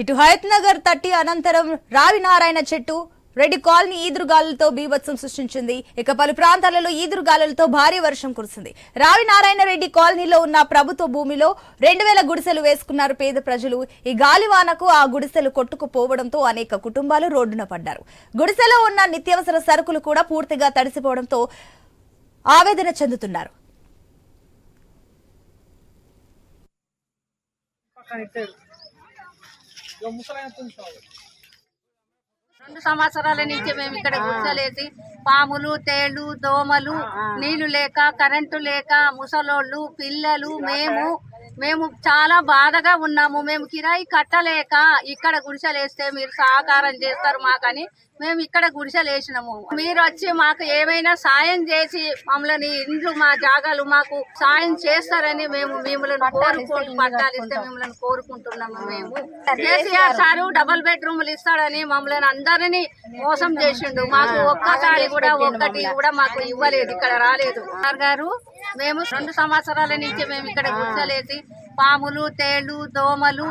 ఇటు హయత్ నగర్ తట్టి అనంతరం రావినారాయణ చెట్టు రెడ్డి కాలనీ ఈదురుగాలులతో బీభత్సం సృష్టించింది. ఇక పలు ప్రాంతాలలో ఈదురుగాలులతో భారీ వర్షం కురిసింది. రావినారాయణ రెడ్డి కాలనీలో ఉన్న ప్రభుత్వ భూమిలో రెండు వేల గుడిసెలు వేసుకున్నారు పేద ప్రజలు. ఈ గాలివానకు ఆ గుడిసెలు కొట్టుకుపోవడంతో అనేక కుటుంబాలు రోడ్డున పడ్డారు. గుడిసెలో ఉన్న నిత్యావసర సరుకులు కూడా పూర్తిగా తడిసిపోవడంతో ఆవేదన చెందుతున్నారు. రెండు సంవత్సరాల నుంచి మేము ఇక్కడ గుర్చలేసి పాములు తేళ్ళు దోమలు నీళ్ళు లేక కరెంటు లేక ముసలోళ్ళు పిల్లలు మేము మేము చాలా బాధగా ఉన్నాము. మేము కిరాయి కట్టలేక ఇక్కడ గుడిసెలేస్తే మీరు సహకారం చేస్తారు మాకని మేము ఇక్కడ గుడిసెలేసినాము. మీరు వచ్చి మాకు ఏమైనా సాయం చేసి మమ్మల్ని ఇండ్లు మా జాగాలు మాకు సాయం చేస్తారని మేము మిమ్మల్ని కోరుకుంటూ మిమ్మల్ని కోరుకుంటున్నాము మేము. కేసీఆర్ సారు డబుల్ బెడ్రూమ్లు ఇస్తాడని మమ్మల్ని అందరినీ మోసం చేసిండు. మాకు ఒక్కసారి కూడా ఒక్కటి కూడా మాకు ఇవ్వలేదు. ఇక్కడ రాలేదు. సార్ గారు మేము రెండు సంవత్సరాల నుంచి మేము ఇక్కడ గుర్చలేసి పాములు తేళ్ళు దోమలు